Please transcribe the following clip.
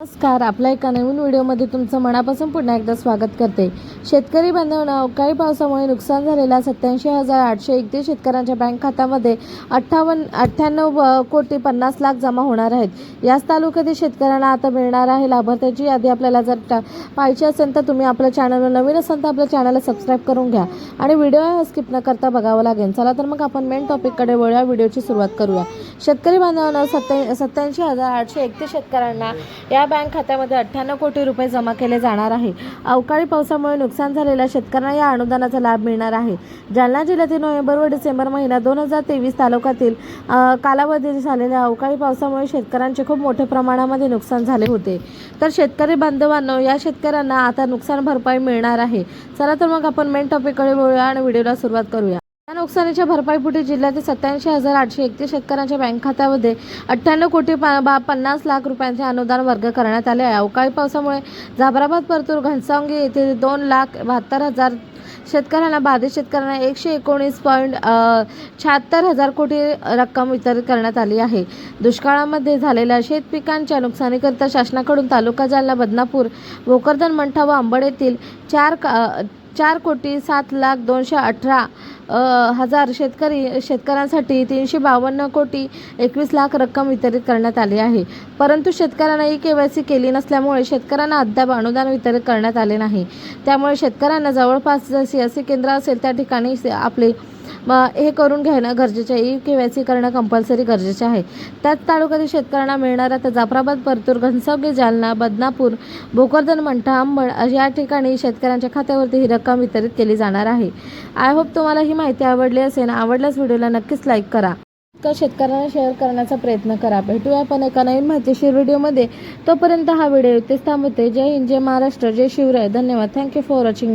नमस्कार आपल्या एका नवीन व्हिडिओमध्ये तुमचं मनापासून पुन्हा एकदा स्वागत करते. शेतकरी बांधवांना अवकाळी पावसामुळे नुकसान झालेल्या सत्याऐंशी हजार आठशे एकतीस शेतकऱ्यांच्या बँक खात्यामध्ये अठ्ठावन्न अठ्ठ्याण्णव कोटी पन्नास लाख जमा होणार आहेत. याच तालुक्यातील शेतकऱ्यांना आता मिळणार आहे लाभार्थ्याची यादी आपल्याला जर टा- पाहिजे असेल तर तुम्ही आपल्या चॅनलवर नवीन असाल तर आपल्या चॅनलला सबस्क्राईब करून घ्या. आणि व्हिडिओ स्किप न करता बघावं लागेल. चला तर मग आपण मेन टॉपिककडे वळूया. व्हिडिओची सुरुवात करूया. शेतकरी बांधवांना सत्या सत्याऐंशी हजार आठशे एकतीस शेतकऱ्यांना या बँक खात्यामध्ये अठ्ठ्याण्णव कोटी रुपये जमा केले जाणार आहे. अवकाळी पावसामुळे नुकसान झालेल्या शेतकऱ्यांना या अनुदानाचा लाभ मिळणार आहे. जालना जिल्ह्यातील नोव्हेंबर व डिसेंबर महिना दोन हजार तेवीस तालुक्यातील कालावधीत झालेल्या अवकाळी पावसामुळे शेतकऱ्यांचे खूप मोठ्या प्रमाणामध्ये नुकसान झाले होते. तर शेतकरी बांधवांनो या शेतकऱ्यांना आता नुकसान भरपाई मिळणार आहे. चला तर मग आपण मेन टॉपिककडे बोलूया आणि व्हिडिओला सुरुवात करूया. या नुकसानीच्या भरपाईपोटी जिल्ह्यातील सत्याऐंशी हजार आठशे एकतीस शेतकऱ्यांच्या बँक खात्यामध्ये अठ्ठ्याण्णव कोटी बा- पन्नास लाख रुपयांचे अनुदान वर्ग करण्यात आले आहे. अवकाळी पावसामुळे जाबराबाद परतूर घनसावंगी येथील दोन लाख बहात्तर हजार शेतकऱ्यांना बाधित शेतकऱ्यांना एकशे एकोणीस पॉईंट शहात्तर हजार कोटी रक्कम वितरित करण्यात आली आहे. दुष्काळामध्ये झालेल्या शेत पिकांच्या नुकसानीकरिता शासनाकडून तालुका जालना बदनापूर भोकरदन मंठा व अंबड येथील चार का चार कोटी सात लाख दोनशे अठरा हजार शेतकरी शेतकऱ्यांसाठी तीनशे बावन्न कोटी एकवीस लाख रक्कम वितरित करण्यात आली आहे. परंतु शेतकऱ्यांना ई के वाय सी केली नसल्यामुळे शेतकऱ्यांना अद्याप अनुदान वितरित करण्यात आले नाही. त्यामुळे शेतकऱ्यांना जवळपास सियासी केंद्र असेल त्या ठिकाणी आपले मग हे करून घेणं गरजेचं आहे. ई के वाय सी करणं कंपल्सरी गरजेचे आहे. त्याच तालुक्यातील शेतकऱ्यांना मिळणाऱ्या तर जाफराबाद परतूर घनसावगी जालना बदनापूर भोकरदन मंठा अंबड या ठिकाणी शेतकऱ्यांच्या खात्यावरती ही रक्कम वितरित केली जाणार आहे. आय होप तुम्हाला ही माहिती आवडली असेल. आवडल्यास व्हिडिओला नक्कीच लाईक करा. तर शेतकऱ्यांना शेअर करण्याचा प्रयत्न करा. भेटूया आपण एका नवीन माहितीशीर व्हिडिओमध्ये. तोपर्यंत हा व्हिडिओ इथेच थांबवते. जय हिंद जय महाराष्ट्र जय शिवराय. धन्यवाद. Thank you for watching me